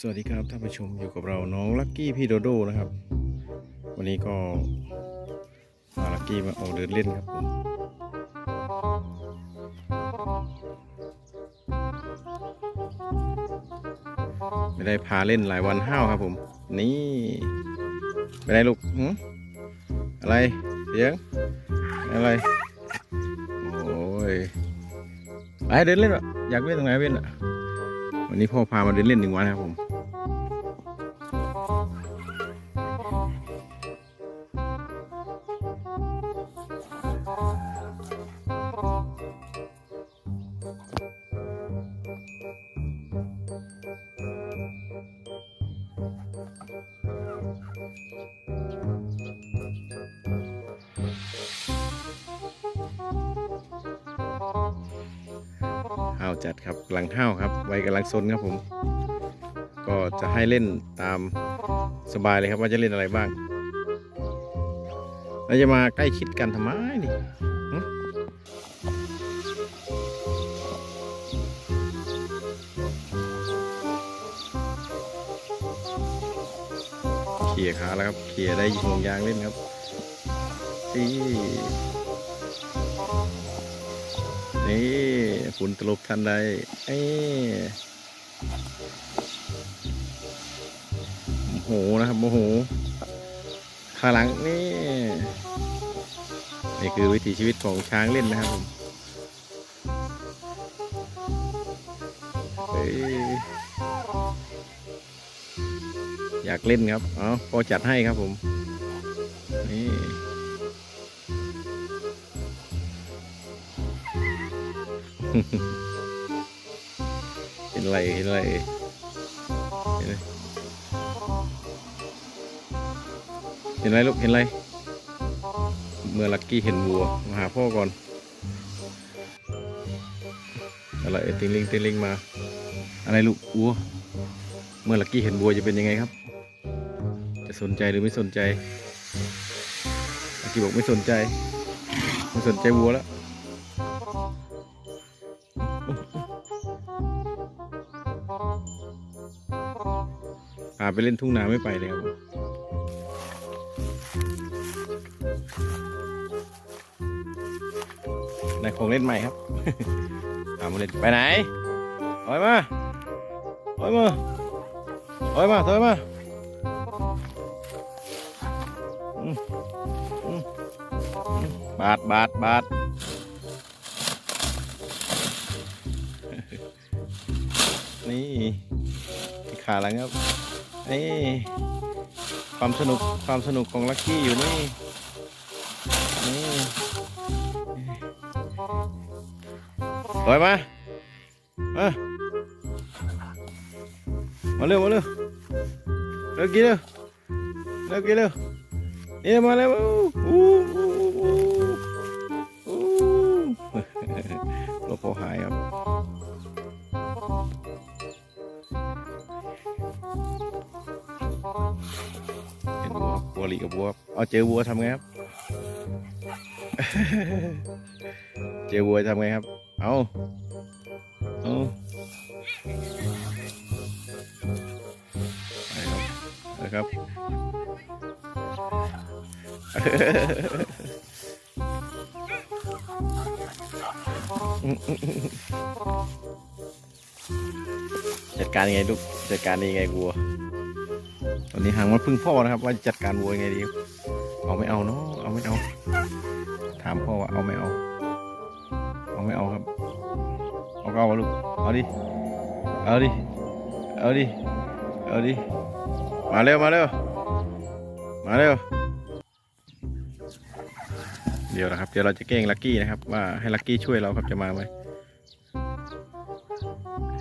สวัสดีครับท่านผู้ชมอยู่กับเราน้องลักกี้พี่โดโดนะครับ วันนี้ก็พาลักกี้มาออกเดินเล่นครับผมไม่ได้พาเล่นหลายวันห้าวครับผม นี่ไปไหนลูกอะไรเสียงอะไรโอ้ยไปเดินเล่นวะอยากเล่นตรงไหนเล่นอะวันนี้พ่อพามาเดินเล่นหนึ่งวันครับผม จัดครับกำลังห้าวครับวัยกำลังซนครับผม ก็จะให้เล่นตามสบายเลยครับว่าจะเล่นอะไรบ้างเราจะมาใกล้ชิดกันทำไมนี่เขี่ยขาแล้วครับเขี่ยได้ห่วงยางเล่นครับนี่ นี่ฝุ่นตลบทันใดเอ้โมโหนะครับโมโหข้างหลังนี่นี่คือวิถีชีวิตของช้างเล่นนะครับผมเอ้ยอยากเล่นครับ เอาพอจัดให้ครับผม นี่ เห็นอะไรเห็นอะไรเห็นอะไรเห็นอะไรลูกเห็นอะไร เมื่อลักกี้เห็นวัว มาหาพ่อก่อน อะไรเติงลิงติงลิงมา อะไรลูกวัว เมื่อลักกี้เห็นวัวจะเป็นยังไงครับ จะสนใจหรือไม่สนใจลักกี้บอกไม่สนใจ ไม่สนใจวัวแล้วาไปเล่นทุ่งนาไม่ไปเลยครับได้ของเล่นใหม่ครับพามาเล่นไปไหนถอยมาถอยมาถอยมาถอยมาบาดบาดบาดนี่ที่ขาหลังครับ นี่ความสนุกความสนุกของลักกี้อยู่นี่ นี่ถอยมามามาเร็วมาเร็วเร็วกินเร็วเร็วกินเร็วนี่มาเร็วอู้อู้อู้อู้อู้โลโก้หาย เห็นวัววัวหลีกับวัวเอาเจอวัวทำไงครับ เจอวัวทำไงครับ เอาเอาไปครับไปครับ จัดการยังไงลูกจัดการยังไงวัว อนนี้หางมันพึ่งพ่อนะครับ ว่าจัดการวัวยังไงดี เอาไม่เอาเนาะเอาไม่เอา ถามพ่อว่าเอาไม่เอา เอาไม่เอาครับ เอาก็เอาลูก เอาดิ เอาดิ เอาดิ เอาดิ มาเร็วมาเร็ว มาเร็ว เดี๋ยวนะครับ เดี๋ยวเราจะแกล้งลักกี้นะครับ ว่าให้ลักกี้ช่วยเราครับจะมาไหม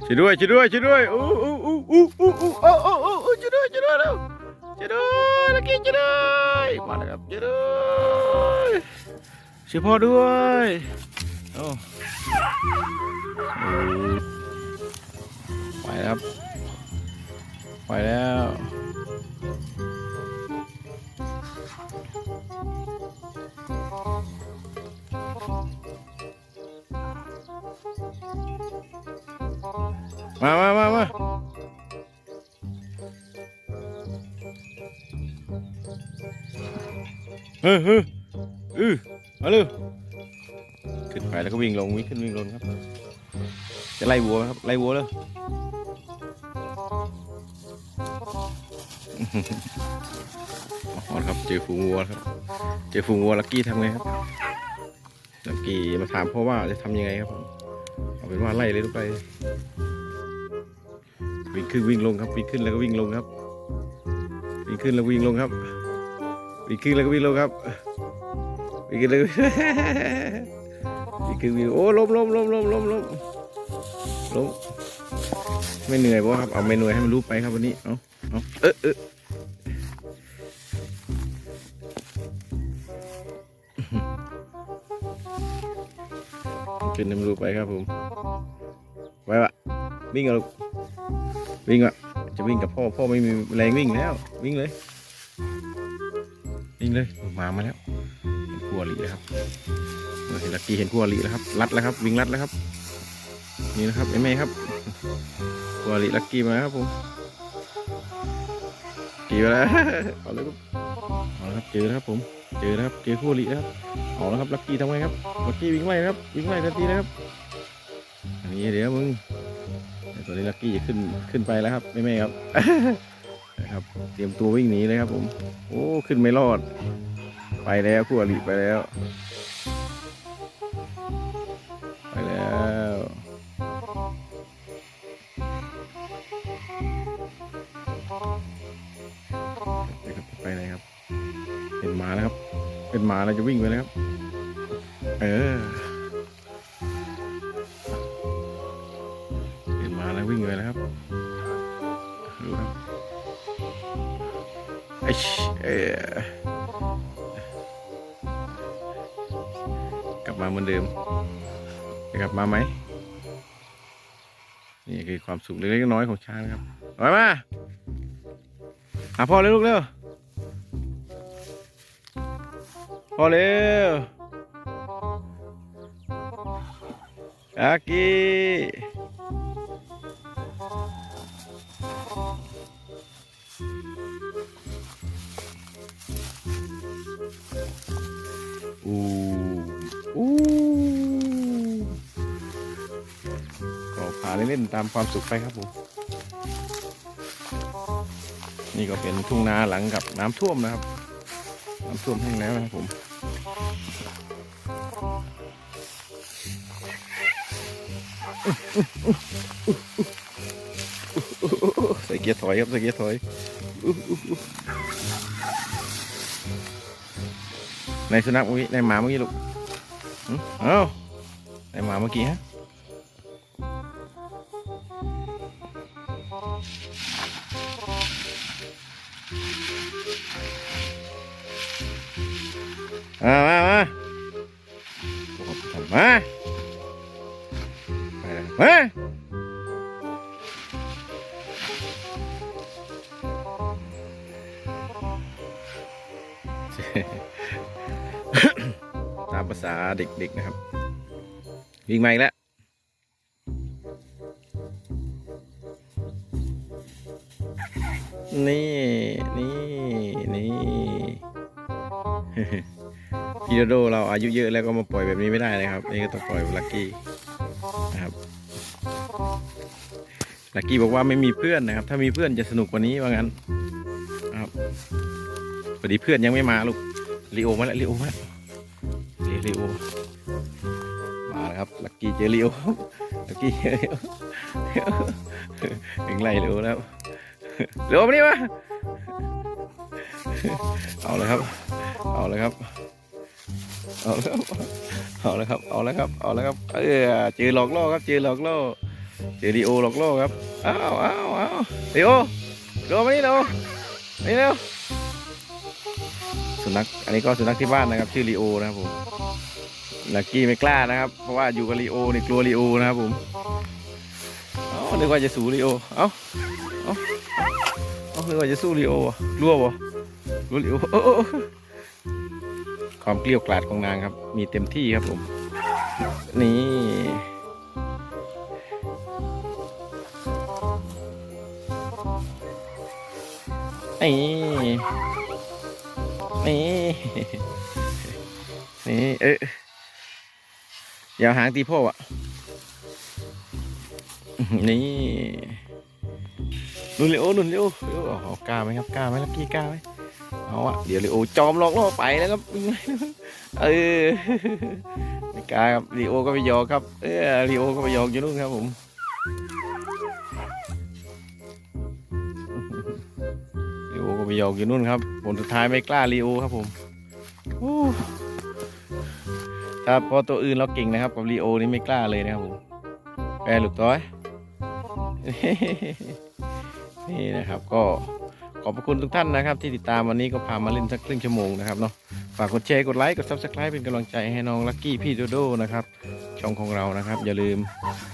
ช่วยด้วยช่วยด้วยช่วยด้วยอู้อู้อู้อู้อู้อู้ วช่วยด้วยลักกี้ช่วยด้วยมาแล้วครับช่วยด้วยช่วยพ่อด้วยโอ้ไปแล้วครับไปแล้วมามามามา เฮ้ยเฮ้ยอือมาเร็วขึ้นไปแล้วก็วิ่งลงวิ่งขึ้นวิ่งลงครับ จะไล่วัวครับไล่วัวเลยอ๋อครับเจอฝูงวัวครับ เจอฝูงวัวลักกี้ทำไงครับลักกี้มาถามพ่อว่าจะทำยังไงครับผมเอาเป็นว่าไล่เลยลูกไปวิ่งขึ้นวิ่งลงครับวิ่งขึ้นแล้วก็วิ่งลงครับ วิ่งขึ้นแล้ววิ่งลงครับ วิ่งขึ้นแล้วก็วิ่งลงครับวิ่งขึ้นแล้วก็วิ่งขึ้นวิ่งโอ้ล้มล้มล้มล้มล้มล้มล้มไม่เหนื่อยบ่ครับเอาไม่เหนื่อยให้มันรู้ไปครับวันนี้เอาเอาเออเออขึ้นน้ำรูไปครับผมไว้วะวิ่งเอาลูกวิ่งอะจะวิ่งกับพ่อพ่อไม่มีแรงวิ่งแล้ว วิ่งเลยิงเลยหมามาแล้วเห็นคู่อริแล้วครับเห็นลักกี้เห็นคู่อริแล้วครับรัดแล้วครับวิ่งรัดแล้วครับ นี่นะครับเอ็มเอครับคู่อริลักกี้มาครับผมกี่แล้วเอาเลยครับเอาละครับเจอแล้วครับผมเจอแล้วครับเจอคู่อริแล้วครับเอาแล้วครับลักกี้ทำไงครับลักกี้วิ่งไล่ครับวิ่งไล่ทันทีนะครับอันนี้เดี๋ยวมึงไอ้ตัวนี้ลักกี้จะขึ้นขึ้นไปแล้วครับไม่ไม่ครับ นะครับ เตรียมตัววิ่งหนีเลยครับผม โอ้ขึ้นไม่รอด ไปแล้วคู่อริไปแล้ว ไปแล้วเดี๋ยวครับไปไหนครับ เป็นหมาแล้วครับ เป็นหมาแล้วจะวิ่งไปแล้วครับเออเห็นมาแล้ววิ่งเลยนะครับดูครับ ไอ้เออกลับมาเหมือนเดิมจะกลับมาไหม นี่คือความสุขเล็กๆน้อยๆของช้างนะครับมามาหาพ่อเลยลูกเร็วพ่อเร็วอากิ ก็พาเล่นๆตามความสุขไปครับผมนี่ก็เป็นทุ่งนาหลังกับน้ำท่วมนะครับ น้ำท่วมแห้งแล้วนะครับผมใส่เกียร์ถอยครับใส่เกียร์ถอยในสุนัขเมื่อกี้ในหมาเมื่อกี้ลูกเอ้าในหมาเมื่อกี้ฮะ มามามามาไปเลยมาตามภาษาเด็กๆนะครับ วิ่งมาอีกแล้วนี่ นี่ นี่ พีโดโดเราอายุเยอะแล้วก็มาปล่อยแบบนี้ไม่ได้นะครับ นี่ก็ต้องปล่อยลักกี้นะครับลักกี้บอกว่าไม่มีเพื่อนนะครับ ถ้ามีเพื่อนจะสนุกกว่านี้ว่างั้นนะครับพอดีเพื่อนยังไม่มาลูกลีโอมาแล้วลีโอมาล้วลีโอมาแล้วครับลักกี้เจอลีโอลักกี้เจอลีโอถึงไล่ลีโอแล้วลีโอมานี่มาเอาเลยครับ เอาเลยครับ เอาแล้วเอาแล้วครับ เอาแล้วครับ เอาแล้วครับ เออเจอหลอกล่อครับ เจอหลอกล่อ เจอดีโอหลอกล่อครับ อ้าวอ้าวอ้าวดีโอดีโอมานี่เร็วนี่เร็วสุนัข อันนี้ก็สุนัขที่บ้านนะครับ ชื่อลีโอนะครับผมลักกี้ไม่กล้านะครับ เพราะว่าอยู่กับลีโอนี่กลัวลีโอนะครับผมเอ้านึกว่าจะสู้ลีโอ เอ้าเอ้าเอ้านึกว่าจะสู้ลีโออะกลัวบ่กลัวลีโอ ความเกลี้ยวกล่อดของนางครับ มีเต็มที่ครับผม นี่ไอ้นี่นี่เอ๊ะอย่าหางตีพ่ออะ นี่นุ่นเลโอนุ่นเลโอเลโอเอากล้าไหมครับกล้าไหมลักกี้กล้าไหม เอาอะเดี๋ยวเลโอจอมหลอกล่อไปแล้วครับเออไม่กล้าครับลีโอก็ไปยอกครับ เออลีโอก็ไปยอกอยู่นู่นครับผมลีโอก็ไปยอกอยู่นู่นครับผลสุดท้ายไม่กล้าลีโอครับผมถ้าพอตัวอื่นเราเก่งนะครับ กับลีโอนี่ไม่กล้าเลยนะครับผมแปรลูกต้อยนี่นะครับก็ ขอบพระคุณทุกท่านนะครับ ที่ติดตามวันนี้ก็พามาเล่นสักครึ่งชั่วโมงนะครับเนาะฝากกดแชร์กดไลค์กดซับสไคร b ์เป็นกำลังใจให้น้องลักกี้พี่โดโดนะครับช่องของเรานะครับ อย่าลืม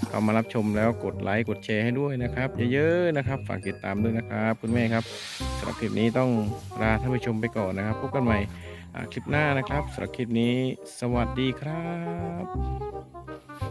เข้ามารับชมแล้วกดไลค์กดแชร์ให้ด้วยนะครับเยอะๆนะครับ ฝากติดตามด้วยนะครับคุณแม่ครับสำหรับคลิปนี้ต้องลาท่านผู้ชมไปก่อนนะครับพบกันใหม่คลิปหน้านะครับสำหรับคลิปนี้ สวัสดีครับ